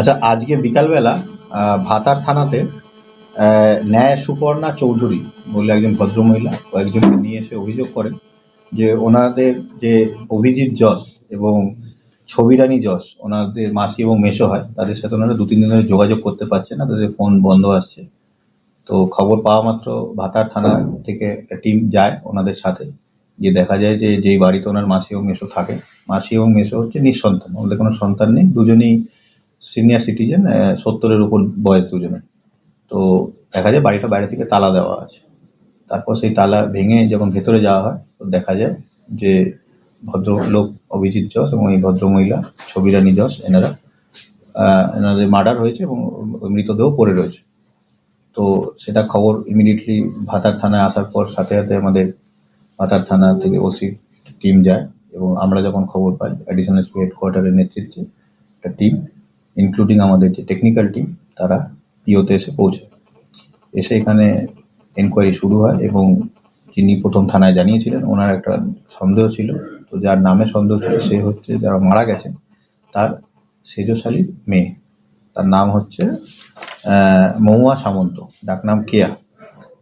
আচ্ছা আজকে বিকালবেলা ভাতার থানাতে ন্যায় সুপর্ণা চৌধুরী বলে একজন ভদ্রমহিলা কয়েকজনকে নিয়ে এসে অভিযোগ করেন যে ওনাদের যে অভিজিৎ যশ এবং ছবিরানী যশ, ওনাদের মাসি এবং মেশো হয়, তাদের সাথে ওনারা দু তিন দিন ধরে যোগাযোগ করতে পারছে না, তাদের ফোন বন্ধ আসছে। তো খবর পাওয়া মাত্র ভাতার থানা থেকে একটা টিম যায় ওনাদের সাথে যে দেখা যায় যে যেই বাড়িতে ওনার মাসি এবং মেশো থাকে, মাসি এবং মেশো হচ্ছে নিঃসন্তান, ওদের কোনো সন্তান নেই, দুজনেই সিনিয়র সিটিজেন সত্তরের উপর বয়স দুজনের। তো দেখা যায় বাড়িটা বাইরে থেকে তালা দেওয়া আছে। তারপর সেই তালা ভেঙে যখন ভেতরে যাওয়া হয়, তো দেখা যায় যে ভদ্রলোক অভিজিৎ যশ এবং এই ভদ্রমহিলা ছবিরানী যশ, এনারা এনাদের মার্ডার হয়েছে এবং মৃতদেহ পড়ে রয়েছে। তো সেটা খবর ইমিডিয়েটলি ভাতার থানায় আসার পর সাথে সাথে আমাদের ভাতার থানা থেকে ওসি টিম যায় এবং আমরা যখন খবর পাই অ্যাডিশনাল এসপি হেডকোয়ার্টারের নেতৃত্বে একটা টিম ইনক্লুডিং আমাদের যে টেকনিক্যাল টিম তারা পিওতে এসে পৌঁছে। এসে এখানে এনকোয়ারি শুরু হয় এবং যিনি প্রথম থানায় জানিয়েছিলেন, ওনার একটা সন্দেহ ছিল। তো যার নামে সন্দেহ ছিল, সে হচ্ছে যারা মারা গেছেন, তার সেজশালী মেয়ে। তার নাম হচ্ছে মহুয়া সামন্ত ডাকনাম কেয়া।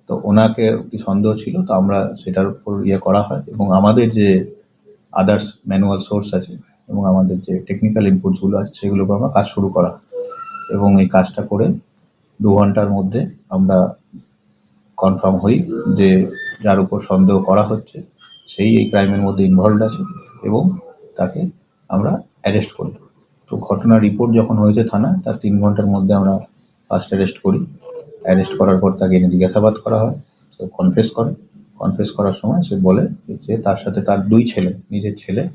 তো ওনাকে কি সন্দেহ ছিল, তো আমরা সেটার উপর ইয়ে করা হয়। এবং আমাদের যে আদার্স ম্যানুয়াল সোর্স আছে এবং আমাদের যে টেকনিক্যাল ইনপুটসগুলো আছে উপর আমরা কাজ শুরু করা। এবং এই কাজটা করে দু ঘণ্টার মধ্যে আমরা কনফার্ম হই যে যার উপর সন্দেহ করা হচ্ছে, সেই এই ক্রাইমের মধ্যে ইনভলভ আছে এবং তাকে আমরা অ্যারেস্ট করি। তো ঘটনার রিপোর্ট যখন হয়েছে থানা, তার তিন ঘণ্টার মধ্যে আমরা ফার্স্ট অ্যারেস্ট করি। অ্যারেস্ট করার পর তাকে এনে জিজ্ঞাসাবাদ করা হয়, সে কনফেস করে। কনফেস করার সময় সে বলে যে তার সাথে তার দুই ছেলে, নিজের ছেলে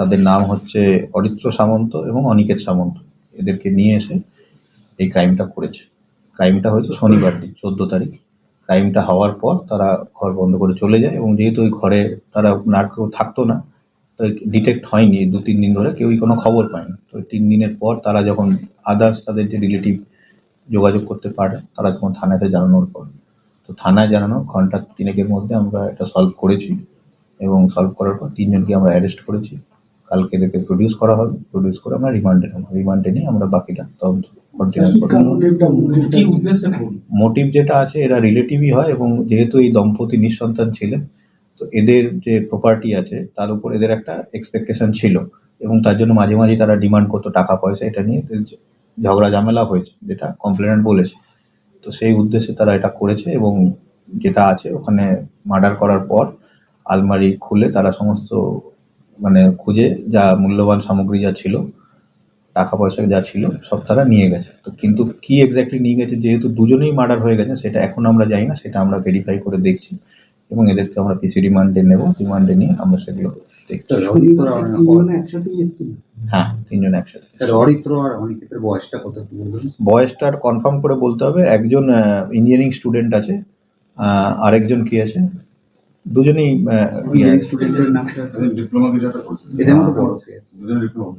তাদের নাম হচ্ছে অরিত্র সামন্ত এবং অনিকেত সামন্ত। এদেরকে নিয়ে এসে এই ক্রাইমটা করেছে। ক্রাইমটা হয়েছে শনিবার দিন, চোদ্দ তারিখ। ক্রাইমটা হওয়ার পর তারা ঘর বন্ধ করে চলে যায় এবং যেহেতু ওই ঘরে তারা না কেউ থাকতো না, তো ডিটেক্ট হয়নি। দু, তিন দিন ধরে কেউই কোনো খবর পায়নি। তো তিন দিনের পর তারা যখন আদার্স তাদের যে রিলেটিভ যোগাযোগ করতে পারে, তারা যখন থানাতে জানানোর পর। তো থানায় জানানো ঘণ্টা তিনেকের মধ্যে আমরা এটা সলভ করেছি এবং সলভ করার পর তিনজনকে আমরা অ্যারেস্ট করেছি। কালকে এদেরকে প্রডিউস করা হবে। প্রডিউস করে আমরা রিমান্ডে নেব। রিমান্ডে নিয়ে আমরা বাকিটা তদন্ত কন্টিনিউ করব। কি উদ্দেশ্যে খুন মোটিভ যেটা আছে এরা রিলেটিভই হয় এবং যেহেতু এই দম্পতি নিঃসন্তান ছিলেন তো এদের যে প্রপার্টি আছে তার উপর এদের একটা এক্সপেকটেশন ছিল এবং তার জন্য মাঝে মাঝে তারা ডিমান্ড করতো টাকা পয়সা এটা নিয়ে ঝগড়া ঝামেলা হয়েছে যেটা কমপ্লেনেন্ট বলেছে। তো সেই উদ্দেশ্যে তারা এটা করেছে এবং যেটা আছে ওখানে মার্ডার করার পর আলমারি খুলে তারা সমস্ত মানে খুঁজে যা মূল্যবান সামগ্রী যা ছিল টাকা পয়সা যা ছিল সব তারা নিয়ে গেছে। তো কিন্তু কি এক্স্যাক্টলি নিয়ে গেছে যেহেতু দুজনেই মার্ডার হয়ে গেছে সেটা এখন আমরা জানি না সেটা আমরা ভেরিফাই করে দেখছি। এবং এদেরকে আমরা পিসি রিমান্ডে নেব রিমান্ডে নিয়ে আমরা সেগুলো দেখছি। হ্যাঁ তিনজন একসাথে। স্যার আর বয়সটা কত একটু কনফার্ম করে বলতে হবে একজন ইঞ্জিনিয়ারিং স্টুডেন্ট আছে আহ, আরেকজন কি আছে? দুজনেই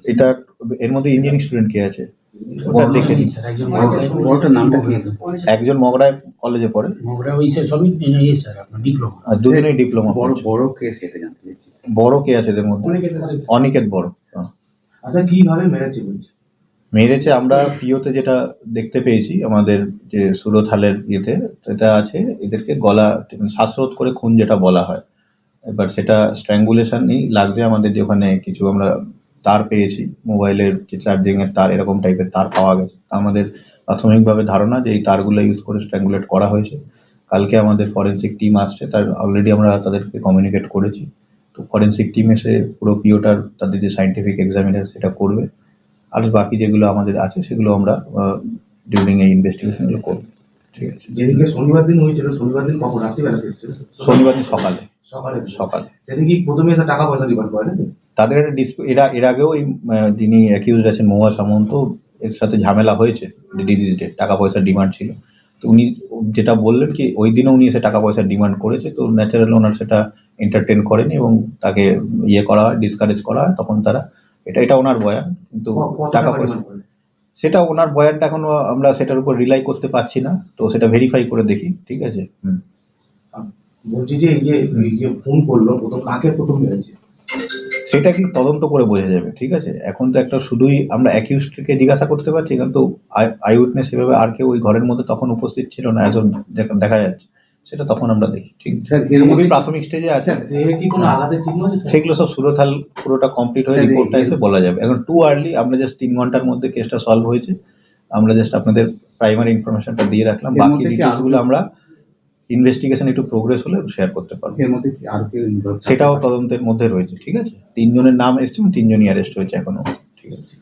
এটা এর মধ্যে ইঞ্জিনিয়ারিং স্টুডেন্ট কে আছে। ওটা দেখে একজন মগরায় কলেজে পড়ে। ওই সবই স্যার আপনার ডিপ্লোমা আর দুজনেই ডিপ্লোমা বড় বড় কে সেটা জানতে বড় কে আছে এদের মধ্যে? অনিকেত বড় হ্যাঁ। আচ্ছা কীভাবে মেরেছে বলছে মেরেছে আমরা পিওতে যেটা দেখতে পেয়েছি, আমাদের যে সুরথালের ইয়েতে, সেটা আছে এদেরকে গলা শ্বাসরোধ করে খুন যেটা বলা হয়। এবার সেটা স্ট্র্যাঙ্গুলেশনই লাগছে আমাদের যে ওখানে কিছু আমরা তার পেয়েছি মোবাইলের যে চার্জিং এর তার, এরকম টাইপের তার পাওয়া গেছে। আমাদের প্রাথমিকভাবে ধারণা যে এই তারগুলো ইউজ করে স্ট্র্যাঙ্গুলেট করা হয়েছে। কালকে আমাদের ফরেন্সিক টিম আসছে, তার অলরেডি আমরা তাদেরকে কমিউনিকেট করেছি। তো ফরেন্সিক টিম এসে পুরো পিওটার তাদের যে সাইন্টিফিক এক্সামিনার সেটা করবে। আর বাকি যেগুলো আমাদের আছে সেগুলো আমরা ডিউরিং এই ইনভেস্টিগেশনগুলো করব। ঠিক আছে? যেদিনকে শনিবার দিন হয়েছিল শনিবার দিন কখন? রাত্রিবেলা শনিবার দিন সকালে। সকালে। সকালে। সেদিন কি প্রথমে টাকা পয়সা ডিমান্ড করে তাদের একটা ডিসপিউট এরা এর আগেও এই যিনি অ্যাকিউজড আছেন মহুয়া সামন্ত এর সাথে ঝামেলা হয়েছে ডিজিজে টাকা পয়সার ডিমান্ড ছিল। তো উনি যেটা বললেন কি ওই দিনও উনি এসে টাকা পয়সার ডিমান্ড করেছে তো ন্যাচারাল ওনার সেটা এন্টারটেন করেনি এবং তাকে ইয়ে করা হয় ডিসকারেজ করা হয় তখন তারা এটা এটা ওনার বয়ান কিন্তু টাকা পয়সা। সেটা ওনার বয়ানটা এখনও আমরা সেটার উপর রিলাই করতে পারছি না তো সেটা ভেরিফাই করে দেখি ঠিক আছে? হুম। বলছি যে এই যে ফোন করল প্রথম কাকে প্রথম মেরেছে? সেটা কি তদন্ত করে বোঝা যাবে ঠিক আছে? এখন তো একটা শুধুই আমরা অ্যাকিউজকে জিজ্ঞাসা করতে পারছি কিন্তু আই উইটনেস সেভাবে আর কেউ ওই ঘরের মধ্যে তখন উপস্থিত ছিল না একজন দেখা যাচ্ছে। সেটা তখন আমরা দেখি ঠিক আছে? স্যার এর মধ্যে প্রাথমিক স্টেজে আছে। কি কোনো আঘাতের চিহ্ন আছে সেগুলো সব সুরথাল পুরোটা কমপ্লিট হয়ে রিপোর্টটা এসে বলা যাবে। এখন টু আর্লি আমরা জাস্ট তিন ঘণ্টার মধ্যে কেসটা সলভ হয়েছে। আমরা জাস্ট আপনাদের প্রাইমারি ইনফরমেশনটা দিয়ে রাখলাম। বাকি মধ্যে কি ডিটেলসগুলো আমরা ইনভেস্টিগেশন একটু প্রোগ্রেস হলে শেয়ার করতে পারব। এর মধ্যে কি আর কেউ সেটাও তদন্তের মধ্যে রয়েছে ঠিক আছে? তিনজনের নাম এসছে তিনজনই অ্যারেস্ট হয়েছে এখনও ঠিক আছে?